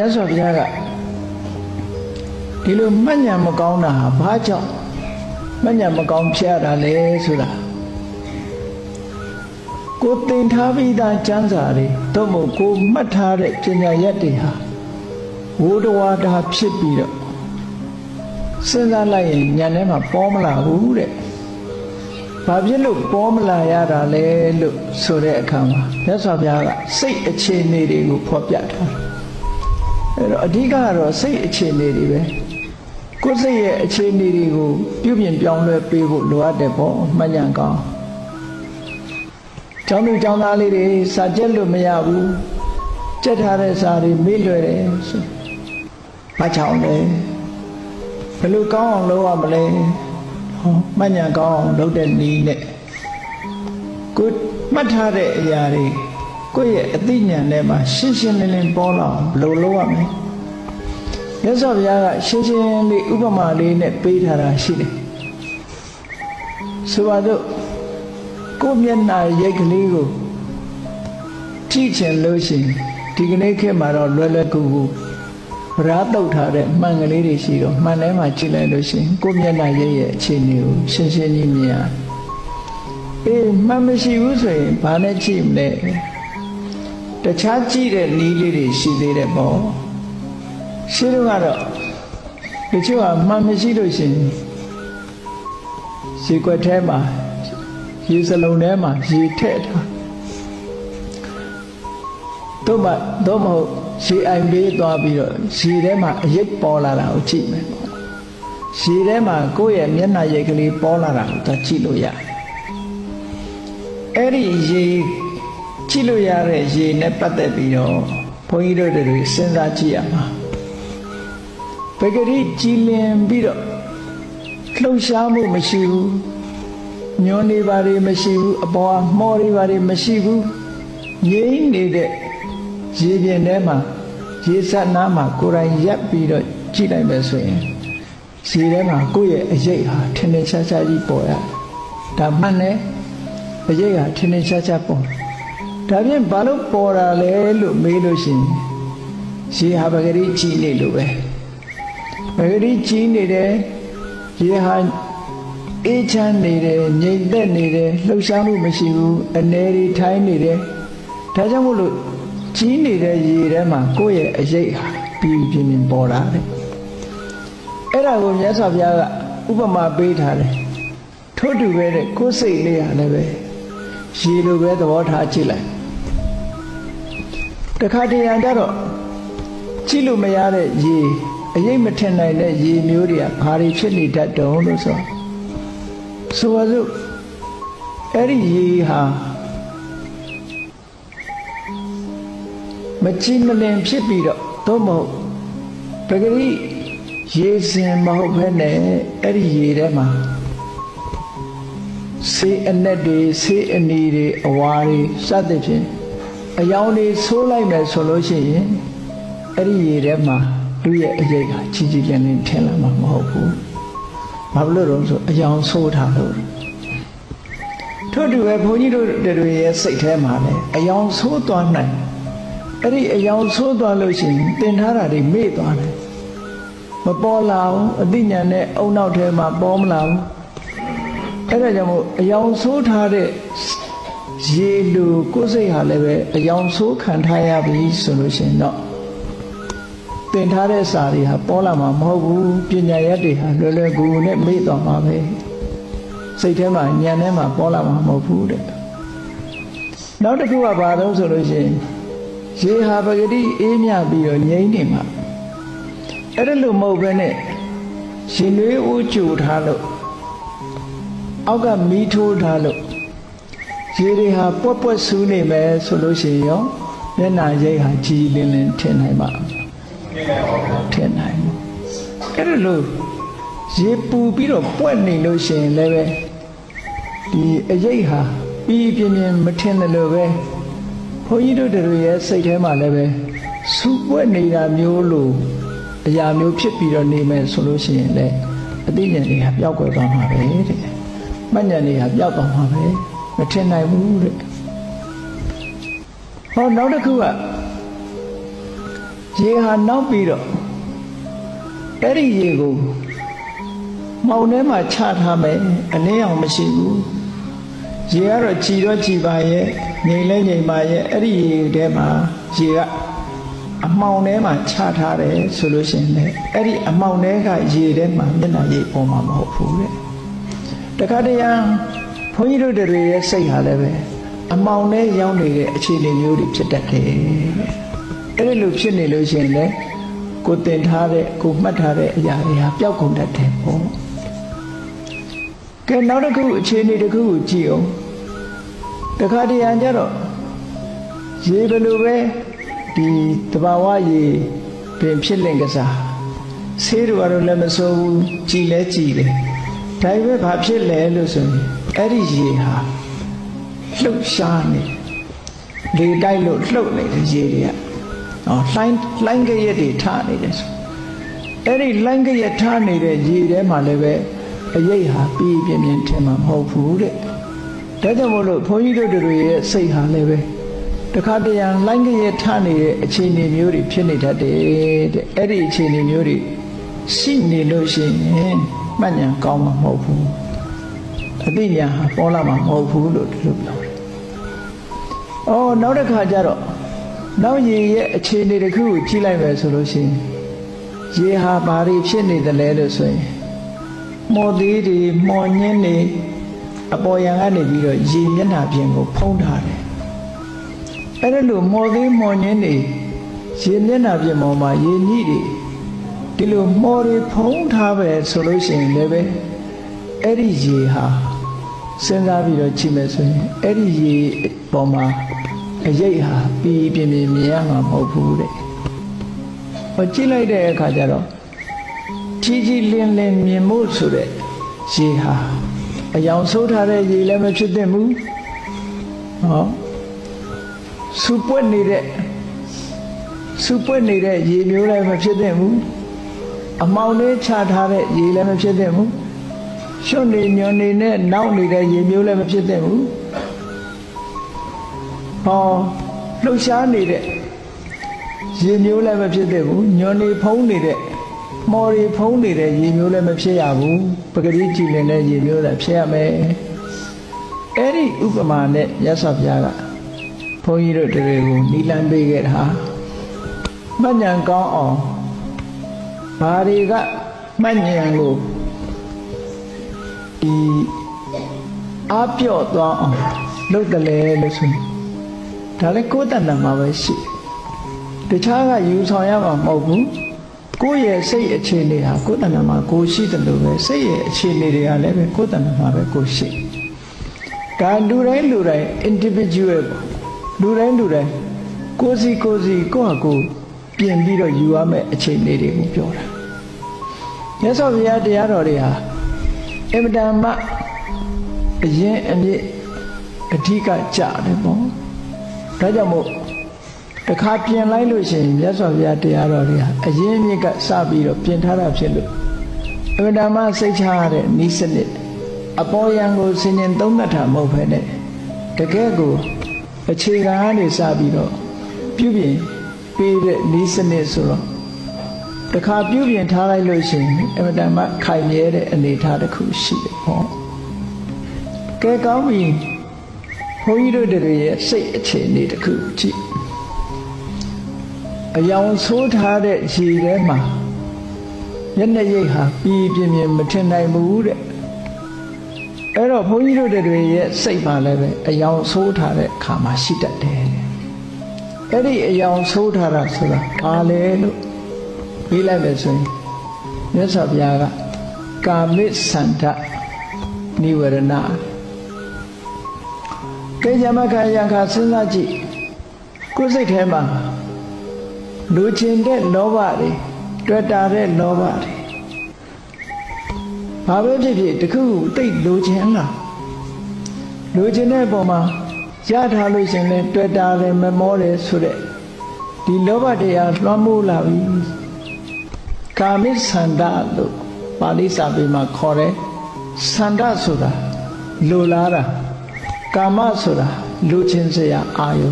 မြတ်စွာဘုရားကဒီလိုမှတ်ဉာဏ်မကောင်းတာဟာဘာကြောင့်မှတ်ဉာဏ်မကောင်းဖြစ်ရတာလဲဆိုတာကိုသင်ထားပြီးသားကျမ်းစာတွေသို့မဟုတ်ကိုမှတ်ထားတဲ့ပညာရက်တွေဟာဝိဒဝါဒဖြစ်ပြီးတော့စဉ်းစားလိုက်ရင်ဉာဏ်ထဲမှာပေါ်မလာဘူးတဲ့ဘာဖြစ်လို့ပေါ်မလာရတာလဲလို့ဆိုတဲ့အခါမှာမြတ်စွာဘုရားကစိတ်အခြေအနေတွေကိုဖော်ပြထားတယ် အဲ့တော့အဓိကကတော့စိတ်အခြေအနေတွေပဲကိုယ်စိတ်ရဲ့အခြေအနေတွေကိုပြုပြင်ပြောင်းလဲပေးဖို့လိုအပ်တယ်ပေါ့မှတ်ဉာဏ်ကောင်းကျောင်းသူကျောင်းသားလေးတွေစာကျက်လို့မရဘူးကြက်ထားတဲ့စာတွေမေ့လွယ်တယ်ဆိုဘာကြောင့်လဲဘယ်လိုကောင်းအောင်လုပ်ရမလဲဟောမှတ်ဉာဏ်ကောင်းအောင်လုပ်တဲ့နည်းနဲ့ကိုယ်မှတ်ထားတဲ့အရာတွေ ကိုယ့်ရဲ့အသိဉာဏ်ထဲမှာရှင်းရှင်းလင်းလင်းပေါ်လာအောင်ဘယ်လိုလုပ်ရမလဲမြတ်စွာဘုရားကရှင်းရှင်းလေးဥပမာလေးနဲ့ပေးထားတာရှိတယ်ဆိုပါတော့ကိုယ့်မျက်နှာရိတ်ကလေးကိုကြည့်ချင်လို့ရှိရင်ဒီကနေ့ခေတ်မှာတော့လွယ်လွယ်ကူကူဗရာတုတ်ထားတဲ့မှန်ကလေးတွေရှိတော့မှန်ထဲမှာကြည့်လိုက်လို့ရှိရင်ကိုယ့်မျက်နှာရိတ်ရဲ့အခြေအနေကိုရှင်းရှင်းကြီးမြင်ရတယ်အေးမှန်မရှိဘူးဆိုရင်ဘာနဲ့ကြည့်မလဲ တခြားကြည့်တဲ့နည်းလေးတွေရှိသေးတယ်ပေါ့ရှိတော့ကတော့တချို့ကမှန်မရှိလို့ရှိရင်ရေခွက်ထဲမှာရေစလုံးထဲမှာရေထည့်ထားတို့မှတော့မဟုတ်ရေအိုင်ပေးသွားပြီးတော့ရေထဲမှာအရိပ်ပေါ်လာတာကိုကြည့်မယ်ပေါ့ရေထဲမှာကိုယ့်ရဲ့မျက်နှာရိပ်ကလေးပေါ်လာတာကိုသာကြည့်လို့ရတယ်အဲ့ဒီရေ ကြည့်လို့ရတဲ့ရေနဲ့ပတ်သက်ပြီးတော့ဘုန်းကြီးတို့တွေစဉ်းစားကြည့်ရမှာပဂရိကြည်လင်ပြီးတော့လှုပ်ရှားမှုမရှိဘူးညွန်နေပါတွေမရှိဘူးအပေါ်မှော်တွေပါတွေမရှိဘူးငြိမ့်နေတဲ့ရေပြင်ထဲမှာရေစက်နားမှာကိုယ်တိုင်ရက်ပြီးတော့ကြည့်လိုက်မယ်ဆိုရင်ရေထဲမှာကိုယ့်ရဲ့အရေးဟာထင်ထင်ရှားရှားကြီးပေါ်ရဒါမှန်တယ်အရေးဟာထင်ထင်ရှားရှားပေါ် ဒါဖြင့်ဘာလို့ပေါ်တာလဲလို့မေးလို့ရှိရင်ရေဟာပဂရိကြည်နေလို့ပဲပဂရိကြည်နေတယ်ရေဟာအေးချမ်းနေတယ်ငြိမ်သက်နေတယ်လှုပ်ရှားမှုမရှိဘူးအနေရီထိုင်းနေတယ်ဒါကြောင့်မို့လို့ကြီးနေတဲ့ရေထဲမှာကိုယ့်ရဲ့အရေးဟာပြီးပြင်းပြင်းပေါ်လာတယ်အဲ့ဒါကိုမြတ်စွာဘုရားကဥပမာပေးထားတယ်ထို့တူပဲတဲ့ကိုယ်စိတ်လေးဟာလည်းပဲရေလိုပဲသဘောထားကြည့်လိုက် တခါတရံကြတော့ကြည့်လို့မရတဲ့ရေအရေးမထင်နိုင်တဲ့ရေမျိုးတွေကဘာတွေဖြစ်နေတတ်တုံးလို့ဆိုဆိုပါစို့အဲ့ဒီရေဟာမကြည်မလင်ဖြစ်ပြီးတော့သို့မဟုတ်ပဂရိရေစင်မဟုတ်ဘဲနဲ့အဲ့ဒီရေထဲမှာဆေးအနက်တွေဆေးအနီတွေအဝါတွေစသဖြင့် အယောင်တွေဆိုးလိုက်မယ်ဆိုလို့ရှိရင်အဲ့ဒီရေထဲမှာလူရဲ့အရေးကကြီးကြီးလင်းလင်းထင်လာမှာမဟုတ်ဘူးဘာလို့လဲဆိုအယောင်ဆိုးထားလို့ထို့တူပဲဘုန်းကြီးတို့တွေရဲ့စိတ်ထဲမှာလည်းအယောင်ဆိုးသွားနိုင်အဲ့ဒီအယောင်ဆိုးသွားလို့ရှိရင်တင်ထားတာတွေမေ့သွားတယ်မပေါ်လာဘူးအသိဉာဏ်နဲ့အုံနောက်ထဲမှာပေါ်မလာဘူးအဲ့ဒါကြောင့်မို့အယောင်ဆိုးထားတဲ့ ရေလူကိုယ်စိတ်ဟာလည်းပဲအယောင်ဆိုးခံထားရပြီဆိုလို့ရှိရင်တော့တင်ထားတဲ့စာတွေဟာပေါ်လာမှာမဟုတ်ဘူးပညာရက်တွေဟာလွယ်လွယ်ကူကူနဲ့မေ့သွားမှာပဲစိတ်ထဲမှာဉာဏ်ထဲမှာပေါ်လာမှာမဟုတ်ဘူးတဲ့နောက်တစ်ခုကဘာလို့ဆိုလို့ရှိရင်ရေဟာပဂတိအေးမြပြီးတော့ငြိမ့်နေမှာအဲ့ဒါလို့မဟုတ်ဘဲနဲ့ရှင်တွေးဦးကြူထားလို့အောက်ကမီးထိုးထားလို့ ရေတွေဟာပွက်ပွက်ဆူးနေမယ်ဆိုလို့ရှိရင်ရောမျက်နှာရိပ်ဟာကြည်လင်းလင်းထင်နိုင်ပါထင်နိုင်အဲ့ဒါလို့ရေပူပြီးတော့ပွက်နေလို့ရှိရင်လည်းပဲဒီအရေးဟာပြီးပြင်းပြင်းမထင်တယ်လို့ပဲဘုန်းကြီးတို့တွေရဲ့စိတ်ထဲမှာလည်းပဲစူပွက်နေတာမျိုးလို့အရာမျိုးဖြစ်ပြီးတော့နေမယ်ဆိုလို့ရှိရင်လည်းအသိဉာဏ်တွေကပျောက်ကွယ်သွားမှာပဲတဲ့မှတ်ဉာဏ်တွေကပျောက်သွားမှာပဲ မထင်နိုင်ဘူးတဲ့ဟောနောက်တစ်ခုကရရေဟာနောက်ပြီးတော့အဲ့ဒီရေကိုမောင်ထဲမှာချထားမယ်အလင်းအောင်မရှိဘူးရေကတော့ကြည်တော့ကြည်ပါရဲ့ငြိမ်လဲငြိမ်ပါရဲ့အဲ့ဒီရေထဲမှာရေကအမှောင်ထဲမှာချထားတယ်ဆိုလို့ရှိရင်လည်းအဲ့ဒီအမှောင်ထဲကရေထဲမှာမျက်နှာရေပေါ်မှာမဟုတ်ဘူးတဲ့တခါတရံဘု န်းကြီးတို့တွေရဲ့စိတ်ဟာလည်းပဲအမှောင်ထဲရောက်နေတဲ့အခြေအနေမျိုးတွေဖြစ်တတ်တယ်တဲ့အဲ့ဒီလိုဖြစ်နေလို့ရှိရင်လည်းကိုတင်ထားတဲ့ကိုမှတ်ထားတဲ့အရာတွေဟာပျောက်ကုန်တတ်တယ်ပေါ့ကဲနောက်တစ်ခုအခြေအနေတစ်ခုကိုကြည့်အောင်တခါတရံကျတော့ရေဘယ်လိုပဲဒီတဘာဝရေပင်ဖြစ်လင့်ကစားဆေးတို့ကတော့လည်းမစိုးဘူးကြည်လဲကြည်တယ်ဒါပေမဲ့ဘာဖြစ်လဲလို့ဆိုရင် အဲ့ဒီရေဟာလှုပ်ရှားနေလေတိုက်လို့လှုပ်နေတဲ့ရေတွေကနော်လှိုင်းလှိုင်းကြရက်တွေထနေတယ်ဆိုအဲ့ဒီလှိုင်းကြရက်ထနေတဲ့ရေထဲမှာလည်းပဲအရေးဟာပြီးပြင်းပြင်းထင်မှာမဟုတ်ဘူးတဲ့ဒါကြောင့်မို့လို့ဘုန်းကြီးတို့တွေရဲ့စိတ်ဟာလည်းပဲတခါတရံလိုင်းကရဲ့ထနေတဲ့အခြေအနေမျိုးတွေဖြစ်နေတတ်တယ်တဲ့အဲ့ဒီအခြေအနေမျိုးတွေရှိနေလို့ရှိရင်မှတ်ဉာဏ်ကောင်းမှာမဟုတ်ဘူး အသိဉာဏ်ဟာပေါ်လာမှာမဟုတ်ဘူးလို့ဒီလိုပြောတယ်။အော်နောက်တစ်ခါကျတော့နောက်ရေရဲ့အခြေအနေတစ်ခုကိုကြည့်လိုက်မယ်ဆိုလို့ရှိရင်ရေဟာဘာတွေဖြစ်နေသလဲလို့ဆိုရင်မော်သေးတွေမော်ညင်းတွေအပေါ်ယံကနေပြီးတော့ရေမျက်နှာပြင်ကိုဖုံးထားတယ်အဲ့ဒါလို့မော်သေးမော်ညင်းတွေရေမျက်နှာပြင်ပေါ်မှာရေညှိတွေဒီလိုမော်တွေဖုံးထားပဲဆိုလို့ရှိရင်လည်းပဲအဲ့ဒီရေဟာ စဉ်းစားပြီးတော့ကြည့်မယ်ဆိုရင်အဲ့ဒီရေပေါ်မှာအရေးဟာပြီးပြင်းပြင်းမြင်ရမှာမဟုတ်ဘူးတဲ့ဟောကြည့်လိုက်တဲ့အခါကျတော့ကြီးကြီးလင်းလင်းမြင်မှုဆိုတဲ့ရေဟာအယောင်ဆိုးထားတဲ့ရေလည်းမဖြစ်သင့်ဘူးဟောစူပွက်နေတဲ့စူပွက်နေတဲ့ရေမျိုးလည်းမဖြစ်သင့်ဘူးအမောင်လေးချထားတဲ့ရေလည်းမဖြစ်သင့်ဘူး ရွှွနေညွန်နေနဲ့နောက်နေတဲ့ရေမျိုးလည်းမဖြစ်သင့်ဘူးဟောလှုပ်ရှားနေတဲ့ရေမျိုးလည်းမဖြစ်သင့်ဘူးညွန်နေဖုံးနေတဲ့မော်ရီဖုံးနေတဲ့ရေမျိုးလည်းမဖြစ်ရဘူးပဂတိကြည်လင်တဲ့ရေမျိုးလည်းဖြစ်ရမယ်အဲ့ဒီဥပမာနဲ့ရသော်ဘုရားကဘုန်းကြီးတို့တွေကိုနီလန်းပေးခဲ့တာမှတ်ဉဏ်ကောင်းအောင်ဘာတွေကမှတ်ဉဏ်ကို ဒီအပြော့သွားအောင်လုပ်တယ်လေလို့ဆိုရင်ဒါလည်းကိုယ်တဏ္ဍာမှာပဲရှိတယ်တခြားကယူဆောင်ရမှာမဟုတ်ဘူးကိုယ့်ရဲ့စိတ်အခြေအနေဟာကိုယ်တဏ္ဍာမှာကိုရှိတယ်လို့ပဲစိတ်ရဲ့အခြေအနေတွေကလည်းပဲကိုယ်တဏ္ဍာမှာပဲကိုရှိဒါလူတိုင်းလူတိုင်း individual လူတိုင်းလူတိုင်းကိုယ်စီကိုယ်စီကိုယ့်ဟာကိုယ်ပြင်ပြီးတော့ယူရမယ့်အခြေအနေတွေကိုပြောတာမြတ်စွာဘုရားတရားတော်တွေဟာ အင်မတန်မှအရင်အမြစ်အဓိကကြတယ်ပေါ့ဒါကြောင့်မို့တခါပြင်လိုက်လို့ရှိရင်မြတ်စွာဘုရားတရားတော်တွေဟာအရင်အမြစ်ကစပြီးတော့ပြင်ထားတာဖြစ်လို့အင်မတန်မှစိတ်ချရတဲ့ဤစနစ်အပေါ်ယံကိုဆင်ញင်သုံးသပ်တာမဟုတ်ဘဲနဲ့တကယ်ကိုအခြေခံကနေစပြီးတော့ပြုပြင်ပေးတဲ့ဤစနစ်ဆိုတော့ တခါပြုပြင်ထားလိုက်လို့ရှိရင်အမတန်မှခိုင်မြဲတဲ့အနေအထားတစ်ခုရှိတယ်ဟောကဲကောင်းပြီဘုန်းကြီးတို့တွေရဲ့စိတ်အခြေအနေတစ်ခုကြည့်အယောင်ဆိုးထားတဲ့ရေထဲမှာမျက်နှာရိပ်ဟာပြီးပြင်းပြင်းမထင်နိုင်ဘူးတဲ့အဲ့တော့ဘုန်းကြီးတို့တွေရဲ့စိတ်ပါလည်းပဲအယောင်ဆိုးထားတဲ့အခါမှာရှိတတ်တယ်အဲ့ဒီအယောင်ဆိုးထားတာဆိုတာဘာလဲလို့ ပြီးလိုက်မယ်ဆိုရင်မြတ်စွာဘုရားကကာမိသန္တနိဝရဏကဲယမခယခစဉ်းစားကြည့်ကိုယ်စိတ်ထဲမှာလူကျင်တဲ့လောဘတွေတွေ့တာတဲ့လောဘတွေဘာပဲဖြစ်ဖြစ်တခုခုတိတ်လူကျင်လားလူကျင်တဲ့ပုံမှာရထားလို့ရှင်လဲတွေ့တာတယ်မမောတယ်ဆိုတဲ့ဒီလောဘတရားလွှမ်းမိုးလာပြီ ကာမိသန္တလို့ပါဠိစာပေမှာခေါ်တယ်သန္တဆိုတာလိုလားတာကာမဆိုတာလူချင်းစရာအာယု